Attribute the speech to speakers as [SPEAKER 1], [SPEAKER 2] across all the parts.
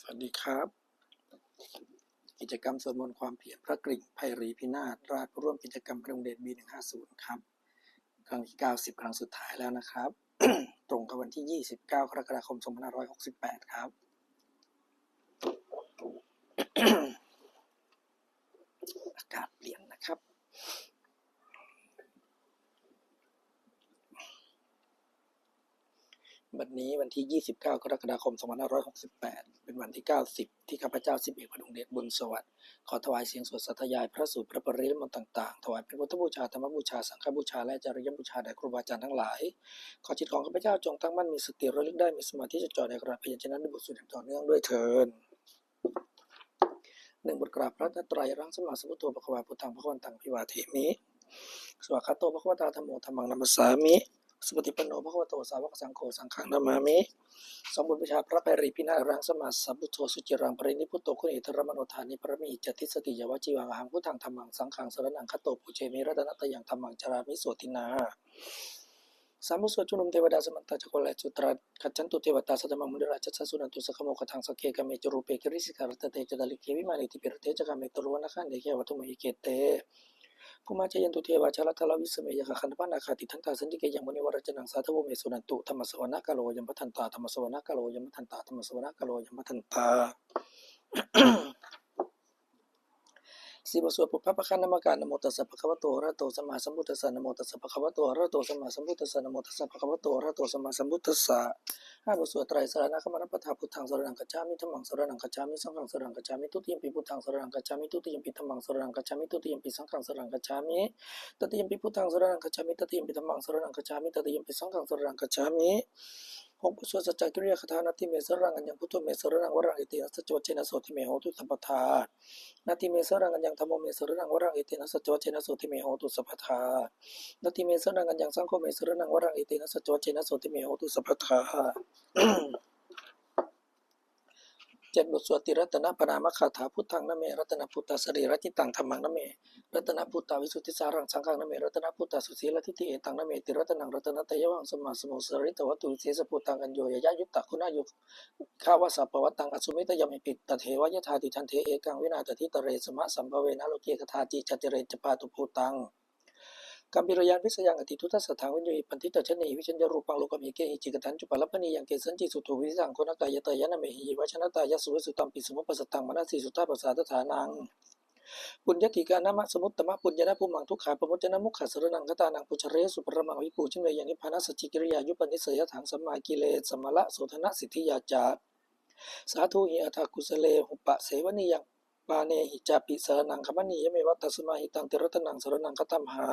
[SPEAKER 1] สวัสดีครับ กิจกรรมสวดมนต์ความเพียรพระกริ่งไพรีพินาศราชร่วมกิจกรรมพระองค์เดชบีหนึ่งห้าศูนย์ครับ ครั้งที่เก้าสิบครั้งสุดท้ายแล้วนะครับ ตรงกับวันที่ยี่สิบเก้ากรกฎาคมสองพันห้าร้อยหกสิบแปดครับ อากาศเปลี่ยนนะครับ วันนี้วันที่ 29 กรกฎาคม 2568 เป็นวันที่ 90 ที่ข้าพเจ้า สิบเอกพระองค์เดชบุญสวัสดิ์ ขอถวายเสียงสวดสัทยายพระสูตรพระปริยมนต์ต่างๆ ถวายเป็นพุทธบูชาธรรมบูชา สังฆบูชา และจริยบูชาแด่ครูบาอาจารย์ทั้งหลาย ขอจิตของข้าพเจ้าจงตั้งมั่นมีสติระลึกได้ มีสมาธิจะจ่อในกระพยัญชนะด้วยบทสวดอย่างต่อเนื่องด้วยเถินหนึ่งบทกราบพระตรัยรังสมาสมุทโธปะควาพุทธังพระวันตังพิวาเทมิสวากขาโตปะควตาธรรมโมธรรมังนัมสามิ สุปฏิปันโนภควโตสาวกสังโฆสังฆังนามามิสมบุญประชาพระไพรีพินารังสมาสัพพุโธสุจิรังปรินิพุโตคุณอิทรมโนทานิปรมีจติสติยวจีวังหังพุทธังธรรมังสังฆังสรนังคโตปุเชมิรัตนตยังธรรมังจารามิโสตินาสามุสวดชุนุมเทวดาสมันตาจักรแลจุตราขัจจันตุเทวตาสัตมังมุนิราชสัสสุนันตุสขโมกทังสเคกเมจรูเปกิริสิการตเตจดาลิเควิมานิติปิรเตจกเมตรวนาคันเดเควัตุมหิเกเต ภูมาจยันตุเทวาชลทลวิสเมยคันธปนาคาติทันตาสันติเกยังมุนิวรจนังสาธโวเมสุนันตุธรรมสวนาคาโลยัมพัทันตาธรรมสวนาคาโลยัมพัทันตาธรรมสวนาคาโลยัมพัทันตา สีบสวดปุพพะปะคันนามการนโมตัสสะภะคะวะโตอะระโตสัมมาสัมพุทธัสสะนโมตัสสะภะคะวะโตอะระโตสัมมาสัมพุทธัสสะนโมตัสสะภะคะวะโตอะระโตสัมมาสัมพุทธัสสะห้าบทสวดไตรสรณคมนปทาพุทธังสรณังกัจฉามิธัมมังสรณังกัจฉามิสังฆังสรณังกัจฉามิทุติยมปิพุทธังสรณังกัจฉามิทุติยมปิธัมมังสรณังกัจฉามิทุติยมปิสังฆังสรณังกัจฉามิตติยมปิพุทธังสรณังกัจฉามิตติยมปิธัมมังสรณังกัจฉามิตติยมปิสังฆังสรณังกัจฉามิ หกบทสวดสัจจกิริยาคาถานาทิเมสรังกัญญังพุทโธเมสรังวรังอิตินัสจวัจเจนะโสติเมโหตุสัพพทานาติเมสรังกัญญังธรรมโมเมสรังวรังเอเตนะสัจวัชเชนะโสติเมโหตุสัพพทานาติเมสรังกัญญังสังโฆเมสรังวรังเอเตนะสัจวัชเชนะโสติเมโหตุสัพพทา จ็ดบทสวดติรัตนปนามคาถาพุทธังนเมรัตนพุทธสรีรจิตังธรรมังนเมรัตนพุทธวิสุทธิสารังสังฆังนเมรัตนพุทธสุสีลทิฏฐิเอตังนเมติรัตนังรัตนตยวังสมมาสมุสริตวัตุเศษพุทธังอัญโยยยะยุตตะคุณายุข้าวสัพพวัตตังอสุมิตยมิปิตเทวยทาติทันเทเอกังวินาตทิตเรสมะสัมภเวนะโลเกคทาจิจติเรจปาตุภูตัง กัมพิรยานวิสยังอติทุตสัทธังวิญโยหิปันติตชนีวิชัญญรูปังโลกมิเกหิจิกตันจุปลัพพนียังเกสันจิสุทวิสังโคนกายตายนะเมหิวัชนะตายสุวิสุตัมปิสมุปปสตังมนัสสิสุตตาปสาทฐานังปุญญติกานามะสมุตตมะปุญญนะภูมังทุกขาปมุจนะมุขะสรนังคตานังปุชเรสุปรมังวิปูชิเมยังนิพานัสจิกิริยายุปนิสยถังสัมมากิเลสมะละโสธนะสิทธิยาจาสาธุหิอัฏฐกุสเลหุปะเสวนียัง ปาเนหิจาปิสรนังคมณียเมวัตสมาหิตังติรัตนังสรนังคตัมหา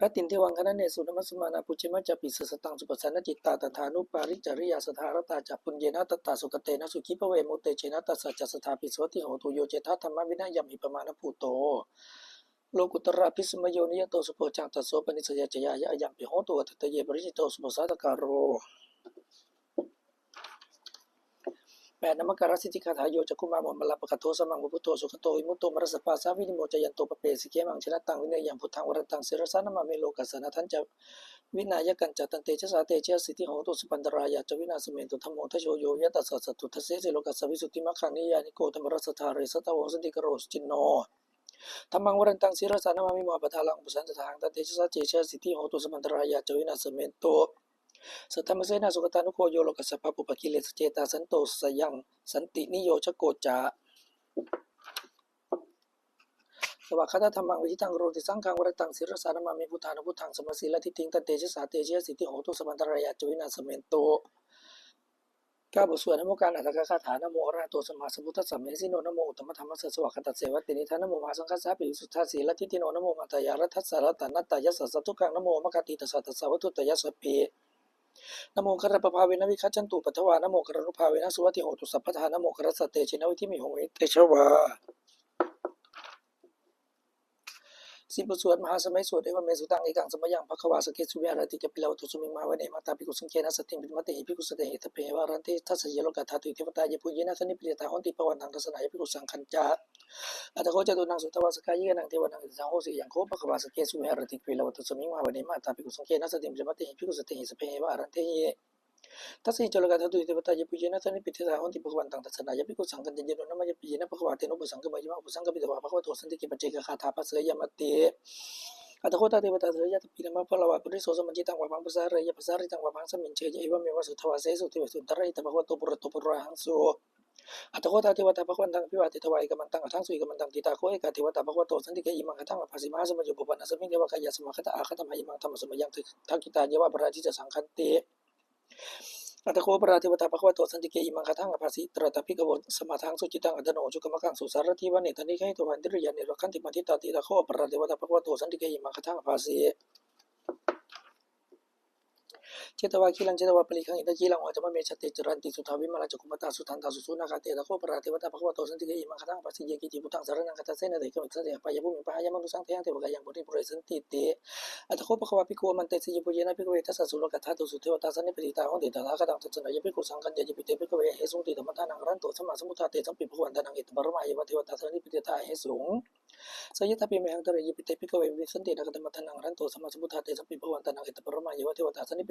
[SPEAKER 1] พระตินเทวังคณะเนสุนมัสมานาปุจิมัจจปิสสตังสุปสันนจิตตาตถานุปาริจริยาสถารตาจัปุญเยนะตตาสุกเตนะสุขิปเวมุเตเชนะตัสสะจัสสถาปิสวติโหตุโยเจทาธรรมวินัยยมหิปมาณภูโตโลกุตระพิสมโยนิยโตสุโพจังตัสโสปนิสยาจยายะยัมปิโหตุวัตตเยปริจิโตสุโพสาตการโร แปดนมการสิทธิคาถาโยจักคุมามมลาปะกะโทสมังบุพุโตสุขโตวิมุตโตมรสปาสาวินิโมจยันโตปะเปสิเกมังชนะตังวินัยยังพุทธังวรตังศิรสานามาเมโลกัสสนะทันจะวินายกันจตันเตชะสาเตชะสิทธิโหตุสุปันตรายาจวินาสเมนตุธรรมโมทโชโยยะตัสสะสัตตุทเสสิโลกัสวิสุทธิมัคคังนิยานิโกธรรมรสธาเรสตะวงสันติกโรสจินโนธรรมังวรันตังศิรสานามามิโมปะทาลังปุสันตทางตันเตชะสาเตชะสิทธิโหตุสุปันตรายาจวินาสเมนตุ สัทธรรมเสนาสุกตานุโคโยโลกัสสะปะปุปกิเลสเจตาสันโตสยังสันตินิโยชโกจาสวากขาตธรรมังวิจิตังโรติสังฆังวรตังศิรสารมามิพุทธานุพุทธังสมสีลทิติงตันเตชะสาเตชะสิทธิโหตุสมันตรายาจวินาสเมนโตก้าบทสวดนโมการอัตถกคาถานโมอรหัตโตสมมาสมุทธัสสะเมสิโนนโมอุตมธรรมสสวากขตัเสวะตินิทานโมมาสังคัสสะปิสุทธาสีลทิติโนนโมมาตยารัตถัสสะรัตตนัตตายะสัสสะทุกขังนโมมะคติตัสสะตัสสะวัตุตยะสพเพ นโมกระปภาเวนวิคัจจันตุปัทวานโมกระนุภาเวนสุวัติโหตุสัพพทานโมกระสเตชินวิธิมิโหเตชวา สิบสวดมหาสมัยสวดเอวเมสุตังเอกังสมยังภควาสเกสุเวารติจปิลาวตุสุมิงมาเวเนมาตาภิกุสังเกนะสติมปิมติภิกุสเตหิตเปวารันติทัสยโลกัตถาตุเทวตายปุญญนะสนิปริยตาหอนติปวันทังทัศนายภิกุสังคัญจาอัตโคจตุนังสุตวาสกายยนังเทวนังสังโฆสิยังโคภควาสเกสุเวารติปิลาวตุสุมิงมาเวเนมาตาภิกุสังเกนะสติมปิมติภิกุสเตหิสเปวารันติ ทัศนิจโลกาทัตุเทวตายปุเยนะสันนิปิเทสาหอนติภควันตังทัศนายปิกุสังกันเจเจโนนะมายปิเยนะภควาเตโนปุสังกมายมะปุปสังกปิตวะภควาโตสันติกิปเจกคาถาปัสเสยมติอัตโคตาเทวตาเสยตปินมะพลวะปุริโสสมัญจิตังวะพังภาษาเรยภาษาริตังวะพังสมิงเชยเอวะเมวะสุทวาเสสุติวสุนตระอิตภควาโตปุรโตปุระหังสุอัตโคตาเทวตาภควันตังพิวาติทวายกัมันตังอัทังสุยกัมันตังกิตาโคเอกาเทวตาภควาโตสันติเกอิมังคตังอภาสิมาสมัญญุปปนัสมิงเทวกายสมคตาอาคตมหิมังธรรมสมัยยังทักกิตาเยวะปราชิจสังคันติ อัตโคปราธิวตาภควโตสันติเกอิมังคทังอภาสิตรตปิกวสมาทังสุจิตังอัตโนจุกมกังสุสารทิวันเนตนิไคตวันติริยันเนรคันติมัติตาติตะโคปราธิวตาภควโตสันติเกอิมังคทังอภาสิ เจตวาคิลังเจตวาปริคังอิตาคิลังวัจมะเมชติจรันติสุทาวิมาลจุกุมตาสุทันตาสุสุนาคาเตตะโคปราธิวตาภควโตสันติเกอิมังคทังอภาสิเยกิจิพุตังสารนังคตเสนเดกมิสันติปายภูมิปายมนุสังเทยังเทวกายังบุริปุเรสันติเตอัตโคปะควาปิโกมันเตสิยปุเยนะปิโกเวทัสสะสุโลกัตถาตุสุเทวตาสันนิปติตาของเติตาคตังตัสนะยปิโกสังกัญญาปิเตปิโกเวเหสุงติธรรมทานังรันโตสมมาสมุทธาเตสัมปิภวันตานังอิตบรมายวะเทวตาสันนิปติตาเหสุงสยตาปิเมหังตระยปิเตปิโกเววิสันตินักธรรมทานังรันโตสมมาสมุทธาเตสัมปิภวันตานังอิตบรมายวะเทวตาสันนิป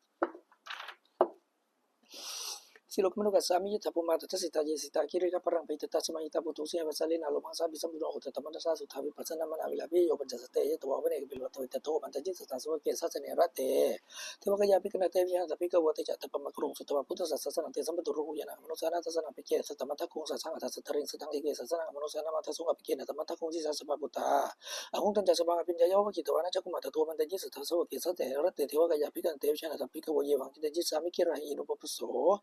[SPEAKER 1] ามิปิโกเวเทวกายังนามานิเตติสามิปิโกเวเทวกายังนามานิตังสุนาทัสสะตุกังมนสิกโรทภาสิตามิเดวะมิติติวุตติปิคุปะคะวะตุปัจจสุสุงปะคะวะอิตตะโวจา Silok menu ka sami yita puma tata sita je sita kiri ka parang pai tata sama yita putu siya basali na lumang sabi sa mudo uta tamanda sa su tabi pasana man awila bi yo panja sate ye tuwa wane bil wato ita to manta jin sa so ke sa sene rate te waka yapi kana te ya tapi ka wate cha tapa makrung su tawa puta sa sa sana te samba turu ya na manu sana ta sana pe ke sa tamata kung sa sanga ta sa taring sa tang ke sa sana manu sana mata sunga pe ke na tamata kung si sa sa puta ahung tan cha sa banga pinja yawa ki tawana cha kuma ta to manta jin sa ta so ke sa te rate te waka yapi kana te ya na tapi ka wo ye wang ki jin sa mi kira hi no papuso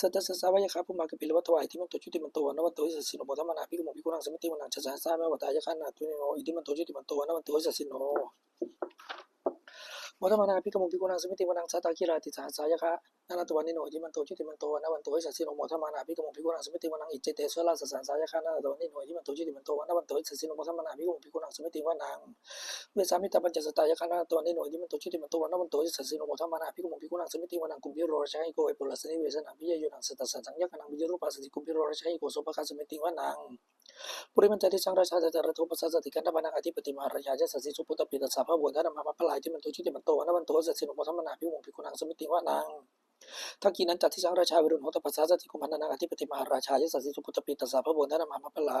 [SPEAKER 1] สัตตะสาวะยครับผู้มากระปิลวัตถวายที่มันตัวชุติมันตัวนวันตัวสัสิโอปธรรมนาพิกมุพิกุนังสมิติมันนังชะสาสาแมวัตายะขันนาตุนิโนอิติมันตัวชุติมันตัวนวัตัวสัสินโอ รรมนาพิกมุพิกุนังสมิติมันนังสัตตะกิราติสาสายะคะนานาตัวนิโนอิติมันโตัวจุติมันโตนะวันตัวสัสิโนบธรรมนาพิกมุพิกุนังสมิติมันนังอิเจเตสวะลาสสารสายะคะนานาตัวนิโนอิติมันโตัวจุติมันโตนะวันตัวสัสิโนบธรรมนาพิกมุพิกุนังสมิติมันนังเวสามิตาปัญจสตายะคะนาตัวนิโนอิติมันโตัวจุติมันโตนะวันตัวสัสิโนบธรรมนาพิกมุพิกุนังสมิติมันนังกุมพิโรชัยโกเอปุลสนิเวสนาพิยยุนังสตสังยะคะนังวิจรูปัสสิกุมพิโรชัยโกโสภคสมิติมันนัง Puri menjadi sang raja dan ratu pesasa di kanda banang adipati maharaja sasi suputa pita sapa buat nama apa pelai di mentuju di mentua wana mentua sasi nopo sama nabi mung pikunang semiti wanang ทันจัดที่สังราชาวิรุณโหตปัสสติกุมพันนาอธิปติมาราชาเยสัสสิสุพุทธปิตสาพะบุญนามาพลาอิติมันโตชุติมันโตวนวันโตสัสสิโนมธรรมนาพิวงพิคุณังสมิติวานังทักกินันจติสังราชาเวรุณโคปัสสะตินาคานังอธิปติมหาราชาสัสสิโสพุทธปิตสาพระบุญนามหาพลา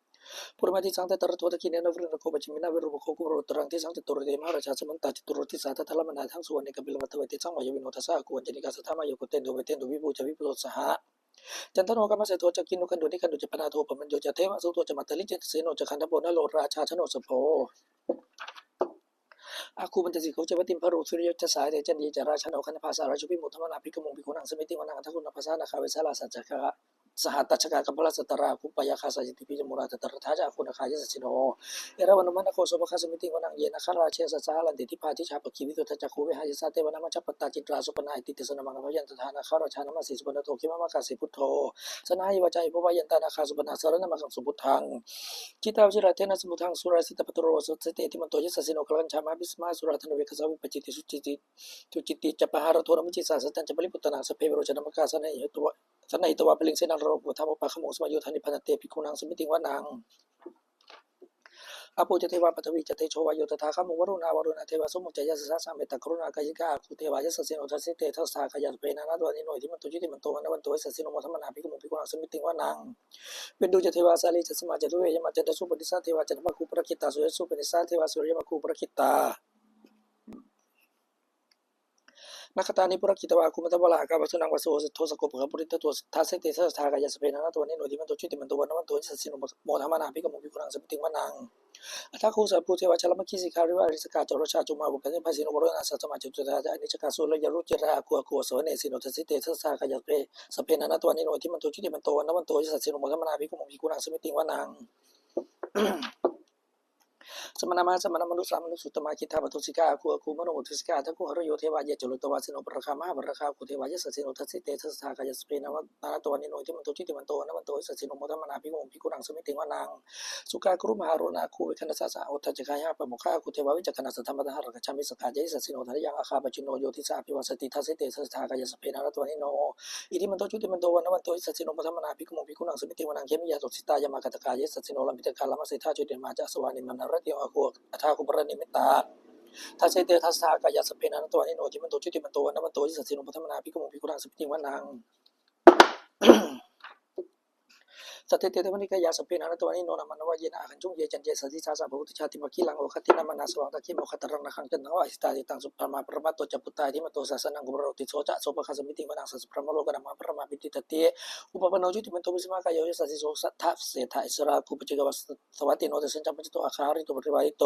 [SPEAKER 1] ติสังราชากุเบโรตปัสสะติยะคานังอธิปติมหาราชาสัสสิโสพุทธปิตระบุญนามาพลาที่มันโตชุติมันโตวันมันโตสัสสิโนมธรรมนาภิกุมภิกุนังสมิติวนัง Purmati sangta taratwata kinena vrina ko bachimina viru ko ko ro tarang ti sangta turute ma racha samanta ti turute sata thala mana thang suwan ne kabil mata wete sang wayo vinota sa ko jani ka sathama yo ko tendo wete ndo vibu chavi plo saha จันทโนกรรมเสโทจะกินุคันโดนิคันโดจะปนาโทปมันโยจะเทวะสุโตจะมัตตลิจิตเสโนจะคันทโบนะโลราชาชโนสโพอาคูมันจะสิเขาจะวัติมพระโรสุริยจะสายแต่จันดีจะราชาโนคันภาษาราชพิมุธรรมนาภิกมุงภิกุนังสมิติวนังทักุณภาษานาคาเวสาลาสัจจคะ สหัตัชกากัมพลสัตระคุปยาคาสัจติพิจมุราตตระทาจาคุณคายสัชิโนเอราวันมันโคสุภคสมิติวนังเยนะคาราเชสสาลันติทิพาทิชาปกิวิตุทัจคูวิหายสาเตวันามัชปตาจิตราสุปนาอิติติสนมังพยันตทานาคาราชานมาสีสุปนาโทคิมะมกาสิพุทโธสนายวจัยพวายันตานาคาสุปนาสรนมังสุพุทธังจิตาวิชราเทนะสมุทังสุราสิตปตโรสุสเตติมันโตยสัสิโนคลันชามาบิสมาสุราธนเวคสาวิปจิติสุจิติจุจิติจัปหารโทนมิจิสาสตันจัปริปุตนาสเพวโรชนมกาสเนยตัว บุธรรมปะขโมสมายุทานิพันเตปิคุนังสมิติวานังอปุจเทวาปฐวีจเตโชวายโยตถาคมุวรุณาวรุณเทวสมุจยสัสสะเมตตกรุณากายิกาคุเทวายัสสิโนทัสสิเตทัสสาขยันเปนานาตัวนิโนที่มันตุจิติมันโตวันวันโตสัสสิโมธรรมนาภิกมุภิกุนังสมิติวานังเป็นดูจเทวาสาลีจัสมาจตุเวยมาจตสุปนิสาเทวาจัตมะคูปรคิตาสุยสุปนิสาเทวาสุริยมะคูปรคิตา นักตานิปุรกิตวาคุมตะบลากาบสุนังวสุโทสกุปะปุริตตัวทัสเสติสัสทากายสเปนาตัวนี้หน่วยที่มันตัวชุติมันตัววันวันตัวสัสินโมธรรมนาภิกมุภิกุนังสมิติวานังอัตคูสัพพุเทวชลมคิสิคาริวาริสกาจรชาจุมาบุกันภาสิโนบรนาสัตมาจุตุตาจานิจกาสุลยรุจิราคัวคัวสวเนสิโนทัสิเตสัสากายสเปสเปนาตัวนี้หน่วยที่มันตัวชุติมันตัววันวันตัวสัสินโมธรรมนาภิกมุภิกุนังสมิติวานัง สมณมาสมณมนุษย์สามนุษย์สุตมาคิทาปทุสิกาคูอคูมโนมุทุสิกาทักคูหรโยเทวายะจุตวาสิโนปรคามาปรคาคูเทวายะสัสิโนทัสสิเตทัสสากายสเปนวนาตวันนิโนทิมันโตจิติมันโตนะมันโตสัสิโนโมทมนาภิโมภิกุรังสมิติวานังสุกากรุมหารุณาคูเวคันสาสะโอทัจกายะปะโมฆะคูเทวาวิจักขณสัทธรรมทหารกชามิสกายะสัสิโนทันยังอาคาปจิโนโยติสาภิวัสติทัสสิเตทัสสากายสเปนนะตวันนิโนอิทิมันโตจิติมันโตนะมันโตสัสิโนโมทมนาภิโมภิกุรังสมิติวานังเขมิยาตุสิตายามากตกายสัสิโนลัมพิตกาลามัสสิทาจุติมาจาสวานิมันนรติอาคูอัฐาคุปรนิมิตาทัสเซเตทัสสากายสเปนันตัวนิโนจิมันโตจุติมันโตนัมันโตจิสัสสิโนปัทมนาพิกมุพิกุรังสปิติวันัง ตเตเตเทวนิกายาสเปนันตัวนิโนนะมันวายนะขันจุงเยจันเจสัสสิชาสะภุติชาติมกิลังโอคตินามานาสวังตะคิโมคตรังนะขังจันทวะอิสตาติตังสุปรมาปรมาตจัปุตตาทิมโตสัสนังกุบรติโสจะโสปะคสมิติวนังสัสปรมโลกนามาปรมาปิติตเตอุปปโนจุติมันโตวิสมากายโยสัสสิโสสัทธะเสถะอิสราคุปจิกวัสสวัติโนเตสัญจปัจจโตอาคาริโตปริวาริโต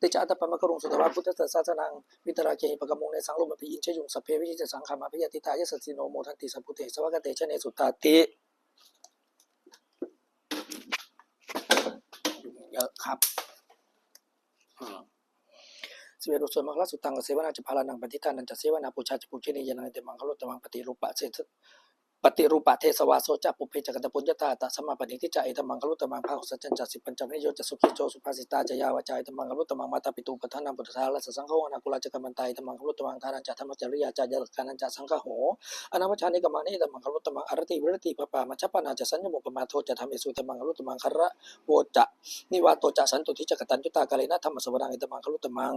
[SPEAKER 1] ติตธรรมะสิโนกานาสินังเบสยิปตินาตละมาจัสรังกตวานะเปรวังยะธาบุสุตตะวิจุโกตถาสุปจุหาวติสังโกสยังวเสตันจัสพังบิญญายาวกิตวานะจักกุมาตโตมันตจิสถาสวเสสเนรเตราภิกันเตวิยันทากโวติจาตปะมะกรุงสุตวาพุทธศาสนังวิตราเคหิปกมุงในสังลมปิอินเชยุงสเพวิจิตสังขามาพิยติตายสัสิโนโมทันติสัพพุเทสวะกเตชะเนสุตตาติเยอะครับสิเวรุส่วนมังคลสุตังกเสวนาจะพาลานังปฏิทานันจะเสวนาปูชาจะปูชนียานังเตมังคลุตมังปฏิรูปะเสถ ปฏิรูปะเทสวาโสจะปุเพจักตะปุญญาตาตสมาปณิทิจะเอตมังคลุตมังภาหุสัจจันจัสิปัญจวิโยจะสุขิโจสุภาสิตาจะยาวจายตมังคลุตมังมาตาปิตุปทานังปุตตาลัสสังฆวนากุลาจกมันตายตมังคลุตมังทานันจะธรรมจริยาจายตกานันจะสังฆโหอนาวัชานิกมานิตมังคลุตมังอรติวิรติปปามัชปนาจะสัญญมุปมาโทจะทำเอสุตมังคลุตมังคระโวจะนิวาโตจะสันตุทิจกตันยุตากาเลนะธรรมสวรังเอตมังคลุตมัง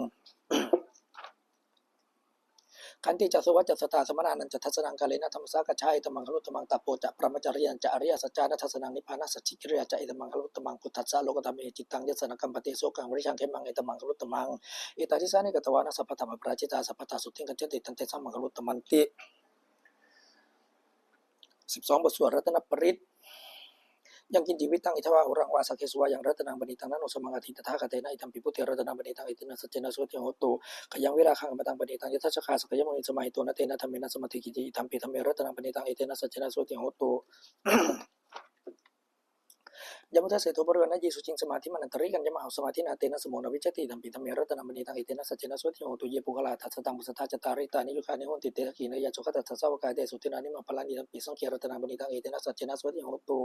[SPEAKER 1] ขันติจัสวัจจัสตาสมนานันจะทัศนังกาเลนะธรรมสากชัยตมังคลุตมังตะโปจะปรมจริยันจะอริยสัจจานัทัศนังนิพพานัสสจิกิริยาจะเอตมังคลุตมังพุทธัสสะโลกธรรมเอจิตังยสนกัมปติโสกังวริชังเขมังเอตมังคลุตมังเอตาทิสานิกตวานะสัพพธรรมปราจิตาสัพพตาสุติงกัจจติตันเตสัมมังคลุตมันติสิบสองบทสวดรัตนปริต ยังกินจิวิตังอิทวาอุรังวาสักเคสวายังรัตนังบณิตังนันโนสมังอธิตถาคเตนะอิทัมปิพุทธรัตนังบณิตังอิตินัสเจนะสุติโหตุขยังเวลาขังมาตังปณิตังยทัชคาสกยมุนิสมัยตัวนาเตนะธรรมเนนะสมัติกิจิธรรมปิธรรมรัตนังปณิตังเอเตนะสัจเจนะโสติโหตุยมุทัสเสตุบริวณยิสุจิงสมาธิมันตริกันยมหาสมาธินาเตนะสมุนวิจติธรรมปิธรรมรัตนังปณิตังเอเตนะสัจเจนะโสติโหตุเยปุกลาทัสตังปุสตาจตาริตานิยุคานิโหติเตหะกีนยาจุขตัสสะวกายเตสุตินานิมาพลันิธรรมปิสังเขรัตนังปณิตังเอเตนะสัจเจนะโสติโหตุ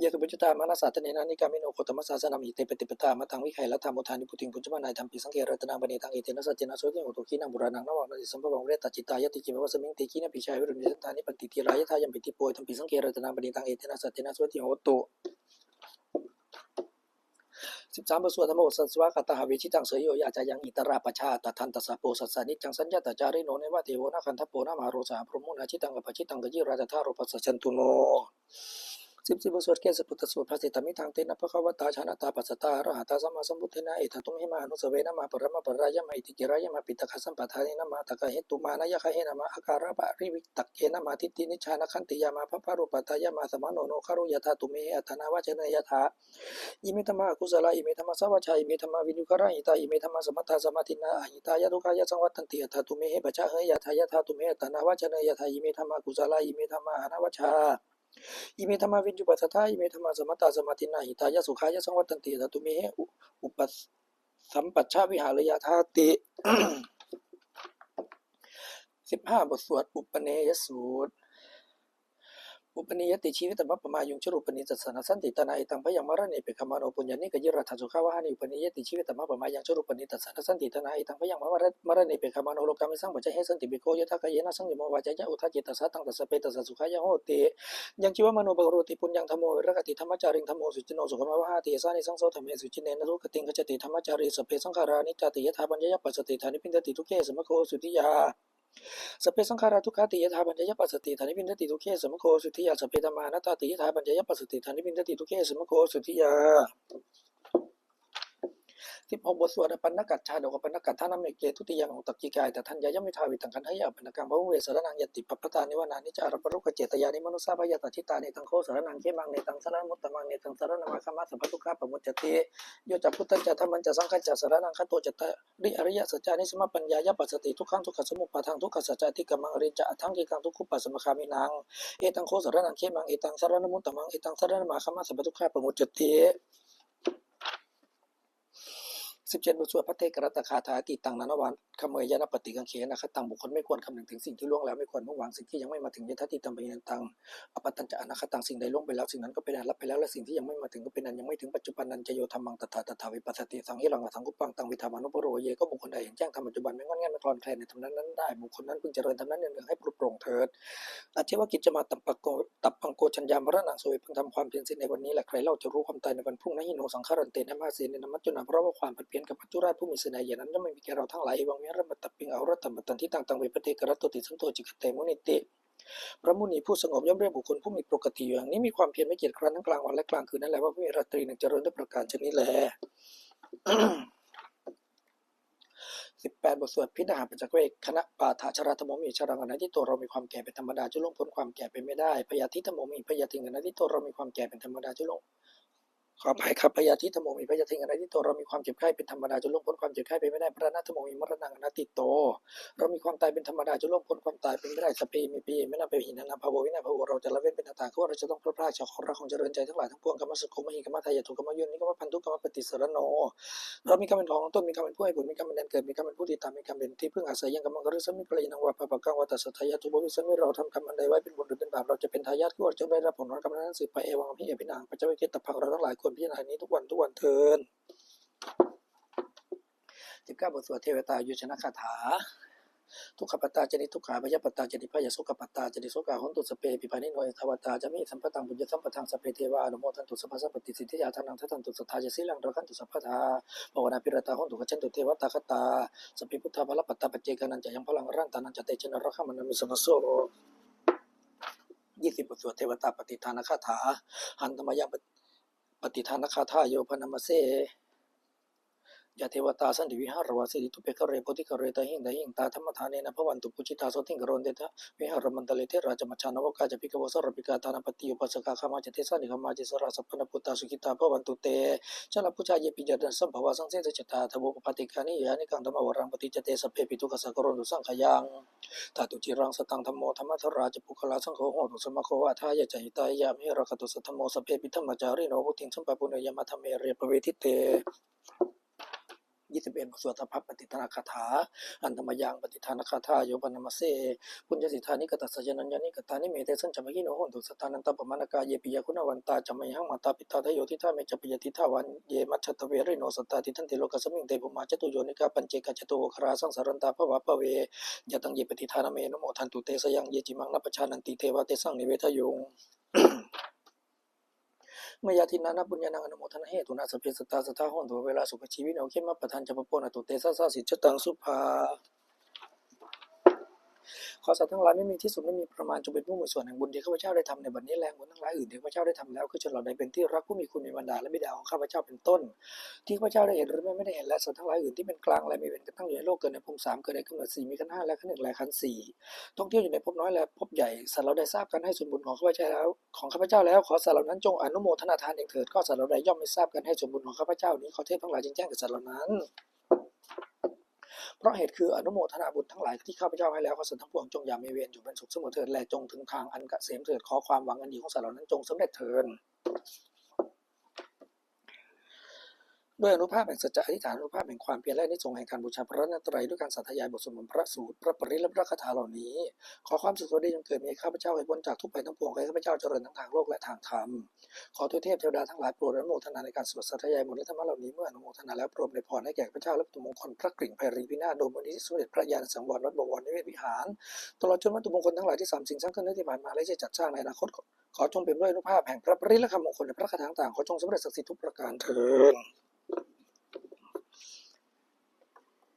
[SPEAKER 1] เยตุปัจจตามานาสาตเนนานิกามิโนโคตมัสสาสนามิเตปฏิปตามาตังวิไขละธรรมุทานิพุติงปุจมานายธรรมปิสังเกรัตนาบเนตังเอเตนะสัจเจนะโสติโหตุขีนังบุรานังนวังนติสัมภวังเวตจิตายติจิมวสมิงติขีนะปิชัยวิรุณิสันตานิปฏิทิรายทายัมปิติโปยธรรมปิสังเกรัตนาบเนตังเอเตนะสัจเจนะโสติโหตุสิบสามบทสวดธรรมโอสัสวะกตหาเวชิตังเสยโยยาจายังอิตราปชาตทันตสะโปสัสสนิจังสัญญาตจาริโนเนวะเทโวนะคันทโปนะมาโรสาพรมุนาชิตังกัปชิตังกยิราชธาโรปัสสันตุโน สิบสิบสวดแก่สปุตตสวดพระสิตามิทางเตนะพระควตาชานะตาปัสสตาอรหัตาสัมมาสัมพุทเทนะเอตตุมหิมานุสเวนะมาปรมาปรายะมาอิติกิรายะมาปิตคสัมปทานินะมาตะกะเหตุมานายะคะเหนะมาอาการะปะริวิตักเกนะมาทิฏฐินิชานคันติยามาพระพารุปัตายะมาสมานโนโนคารุยะธาตุเมอัตนาวะเจนยะธาอิเมธรรมะกุศลอิเมธรรมะสวัชชาอิเมธรรมะวินุคระหิตาอิเมธรรมะสมัทธาสมาธินาหิตายะทุกายะสังวัตตันติอัตถาตุเมเหปะชะเหยะทายะธาตุเมอัตนาวะเจนยะธาอิเมธรรมะกุศลอิเมธรรมะอนาวชชา อิเมธรรมาวินจุปัสสทาอิเมธรรมาสมัตตาสมาธินาหิตายะสุขายะสังวัตตันติตตุเมอุอุปสัมปัชชาวิหารยาธาติสิบห้าบทสวดอุปเนยสูตร อุปนิยติชีวิตมัปปมายุงชรุปนิจัสสนสันติตนาอิตังพยังมรณีเปขมาโนปุญญานิกยิรัตสุขาวหานิอุปนิยติชีวิตมัปปมายังชรุปนิจัสสนสันติตนาอิตังพยังมรมรณีเปขมาโนโลกามิสังปัจจเฮสันติบิโกยทากายนะสังยมวาจยะอุทาจิตสัตังตัสเปตัสสุขายะโหติยังชีวมโนบกโรติปุญญังธรรมโมวิรกติธรรมจาริงธรรมโมสุจิโนสุขมาวหาติสานิสังโสธรรมเมสุจิเนนะทุกติงขจติธรรมจารีสเพสังขารานิจติยถาปัญญยปัสสติธานิพินติทุกเขสมโคสุติยา สเพสังขาราทุกขติยถาปัญญยปัสสติธานิพินติทุกเขสมโคสุติยาสเพธมานัตติยถาปัญญยปัสสติธานิพินติทุกเขสมโคสุติยา สิบหกบทสวดอปันนกัจชาดกอปันนกัจท่านาเมเกทุติยังอุตกิกายแต่ทันยายมิทาวิตังคันทยาปันนกังพระเวสรนังยติปปตานิวานานิจารปรุกเจตยานิมนุสาพยาตชิตาเนตังโคสรนังเขมังเนตังสรณมุตตมังเนตังสรณมาคมาสัพพุกขาปมุจจติโยจัพุทธัจจะธรรมันจะสังฆัจจะสรนังคโตจตริอริยสัจจานิสมปัญญายปัสสติทุกขังทุกขสมุปปะทังทุกขสัจจติกัมังอริจะอัทังกิกังทุกขุปัสสมคามินังเอตังโคสรนังเขมังเอตังสรณมุตตมังเอตังสรณมาคมาสัพพุกขาปมุจจติ สิบเจ็ดบทสวดพระเทกรัตคาถาติตังนันวันขเมยยานปฏิกังเขนะคตังบุคคลไม่ควรคำนึงถึงสิ่งที่ล่วงแล้วไม่ควรมุ่งหวังสิ่งที่ยังไม่มาถึงยทัติตัมปยันตังอปตัญจะอนาคตังสิ่งใดล่วงไปแล้วสิ่งนั้นก็เป็นอันรับไปแล้วและสิ่งที่ยังไม่มาถึงก็เป็นอันยังไม่ถึงปัจจุบันนั้นจะโยธรรมังตถาตถาวิปัสสติสังหิรังสังกุปังตังวิธามานุปโรเยก็บุคคลใดเห็นแจ้งธรรมปัจจุบันไม่งอนแง่ไม่คลอนแคลนในธรรมนั้นนั้นได้บุคคลนั้นพึงเจริญธรรมนั้นเนืองให้ปลุกปลงเถิดอาชีวกิจจะมาตับปะโกตับปังโกชัญญามรณะสวยเพิ่งทำความเพียรสร็จในวันนี้แหละใครเล่าจะรู้ความตายในวันพรุ่งนั้นหิโนสังขารเตนะมาเสนนมัจจุนาเพราะว่าความผัดเปลี่ยนกับปัจจุราชผู้มีเสน่ห์อย่างนั้นย่อมไม่มีแก่เราทั้งหลายเอวังเมรบัตตปิงเอารัตตบัตตันที่ต่างต่างเวปเทกรัตโตติสันโตจิกเตมุนิติพระมุนีผู้สงบย่อมเรียกบุคคลผู้มีปกติอย่างนี้มีความเพียรไม่เกียจคร้านทั้งกลางวันและกลางคืนนั่นแหละว่าผู้มีราตรีหนึ่งเจริญด้วยประการชนิดแลสิบแปดบทสวดพิณหาปัญจเวกคณะปาฐาชราธรรมมีชรังอนันที่ตัวเรามีความแก่เป็นธรรมดาจะล่วงพ้นความแก่ไปไม่ได้พยาธิธรรมมีพยาธิงอนันที่ตัวเรามีความแก่เป็นธรรมดาจะล่วง ขออภัยครับพยาธิธรรมมีพยาธิอนันที่ตัวเรามีความเจ็บไข้เป็นธรรมดาจะล่วงพ้นความเจ็บไข้ไปไม่ได้พระนัทธรรมมีมรณะอนัตติโต เรามีความตายเป็นธรรมดาจะล่วงพ้นความตายเป็นไม่ได้สเปมีปีไม่น่าไปหินนาภาววินาภาวเราจะละเว้นเป็นอัตตาคือว่าเราจะต้องพลาดพลาดจากของรักของเจริญใจทั้งหลายทั้งปวงกรรมสุขมหิกรรมทายาทุกรรมยุนนิกรรมพันธุกรรมปฏิสรโนเรามีกรรมเป็นของต้นมีกรรมเป็นผู้ให้ผลมีกรรมเป็นแดนเกิดมีกรรมเป็นผู้ติดตามมีกรรมเป็นที่พึ่งอาศัยยังกรรมกริสมิปรยนังวาปะปะกังวัตสัทายาทุบวิสมิเราทำกรรมอันใดไว้เป็นบุญหรือเป็นบาปเราจะเป็นทายาทที่ว่าจะได้รับผลของกรรมนั้นสืบไปเอวังพิเอพินางปัจจเวกิตตพังเราทั้งหลายควรพิจารณานี้ทุกวันทุกวันเทินสิบเก้าบทสวดเทวตายุชนะคาถา ทุกขปตตาจนิทุกขาพยปตตาจนิพยสุขปตตาจนิสุขาหนตุสเปปิปานิโนเอทวตาจะมีสัมปตังบุญญสัมปทังสเปเทวาอนุโมทันตุสัพพสัพปติสิทธิยาทานังทัตันตุสัทธาจะสิลังรักันตุสัพพะทาภาวนาพิรตาหนตุขจันตุเทวตาคตาสพพิพุทธาภลปตาปเจกานันจะยังพลังรันตานันจะเตชนรักขมันมิสมโสยี่สิบบทสวดเทวตาปฏิทานคาถาหันธรรมยป ปฏิทานคาถาโยพนมเส ยาเทวตาสันติวิหารวาสิริตุเปกเรโพธิกเรตหิงตหิงตาธรรมทานเนนะพวันตุปุจิตาสติงกรนเตทะวิหารมันตเลเทราจมัชานวกาจพิกวสรปิกาตานาปฏิอุปสกาคามาจเทสานิคามาจิสราสัพพนปุตตาสุขิตาพวันตุเตชลพุชายปิจดันสัมภวสังเสสจตาทบุปฏิกานิยานิกังธรรมวรังปฏิจเตสเพปิทุกขสกรนุสังขยังตาตุจิรังสตังธรรมโมธรรมทราจปุคลาสังโฆโหตุสมะโคอัทายจหิตายามิรคตุสัทธโมสเพปิธรรมจาริโนวุติงสัมปปุเนยมะธรรมเมเรปเวทิเต ยี่สิบเอ็ดสวดธรรมปฏิทานคาถา อันธรรมยังปฏิทานคาถาโยปนมัสเสปุญญสิทธานิกตัสยนัญญานิกตานิเมเตสัญจมหิโนโหนตุสตานันตปมานากาเยปิยคุณวันตาจมยังมาตาปิตาทโยทิธาเมจปิยติธาวันเยมัชตเวริโนสตตาติทันเตโลกสมิงเตภุมาจตุโยนิกาปัญเจกจตุโอคราสังสารันตาภวะปะเวยตังเยปฏิทานเมนโมทันตุเตสยังเยจิมังนัปชานันติเทวะเตสังนิเวทยุง มื่อยาทินานาบุญญานังอนุโมทนาเหตุนาสพเพสตาสตาหอนตัวเวลาสุขชีวิตเอาเข้มมาประทานจปโพนอตุเตสะสะสิจตังสุภา ขอสัตว์ทั้งหลายไม่มีที่สุดไม่มีประมาณจงเป็นผู้มีส่วนแห่งบุญที่ข้าพเจ้าได้ทำในบัดนี้แรงบุญทั้งหลายอื่นที่ข้าพเจ้าได้ทำแล้วคือจนเราได้เป็นที่รักผู้มีคุณมีบรรดาและบิดาของข้าพเจ้าเป็นต้น ที่ข้าพเจ้าได้เห็นหรือไม่ไม่ได้เห็นและสัตว์ทั้งหลายอื่นที่เป็นกลางและมีเป็นกระทั่งอยู่ในโลกเกิดในภูมิสามเกิดในกำเนิดสี่มีขันห้าและขันหนึ่งและขันสี่ท่องเที่ยวอยู่ในภพน้อยและภพใหญ่สัตว์เราได้ทราบกันให้ส่วนบุญของข้าพเจ้าแล้วของข้าพเจ้าแล้วขอสัตว์เหล่านั้นจงอนุโมทนาทานเองเถิดก็สัตว์เราใดย่อมไม่ทราบกันให้ส่วนบุญของข้าพเจ้านี้ขอเทพทั้งหลายจึงแจ้งกับสัตว์เหล่านั้น เพราะเหตุคืออนุโมทนาบุญทั้งหลายที่ข้าพเจ้าให้แล้วขอสันทั้งปวงจงอย่ามีเวรอยู่เป็นสุขเสมอเถิดและจงถึงทางอันเกษมเถิดขอความหวังอันดีของสัตว์เหล่านั้นจงสำเร็จเถิด ด้วยอนุภาพแห่งสัจจะอธิษฐานอนุภาพแห่งความเพียรและนิสงแห่งการบูชาพระรัตนตรัยด้วยการสัทยายบทสวดมนต์พระสูตรพระปริและพระคาถาเหล่านี้ ขอความสุขสวัสดีจงเกิดมีข้าพเจ้าให้พ้นจากทุกภัยทั้งปวงให้ข้าพเจ้าเจริญทั้งทางโลกและทางธรรมขอทุเทพเทวดาทั้งหลายโปรดอนุโมทนาในการสวดสัทยายบทและธรรมะเหล่านี้เมื่ออนุโมทนาแล้วโปรดในพรให้แก่ข้าพเจ้าและปุถุมงคลพระกริ่งไพรีพินาศโดยมูลนิธิสมเด็จพระญาณสังวรวัดบวรนิเวศวิหาร ตลอดจนวัตถุมงคลทั้งหลายที่สามสิ่งสร้างขึ้นที่ผ่านมาและจะจัดสร้างในอนาคตขอจงเป็นด้วยอนุภาพแห่งพระปริและคำมงคลและพระคาถาต่างๆขอจงสำเร็จศักดิ์สิทธิ์ทุกประการเถิด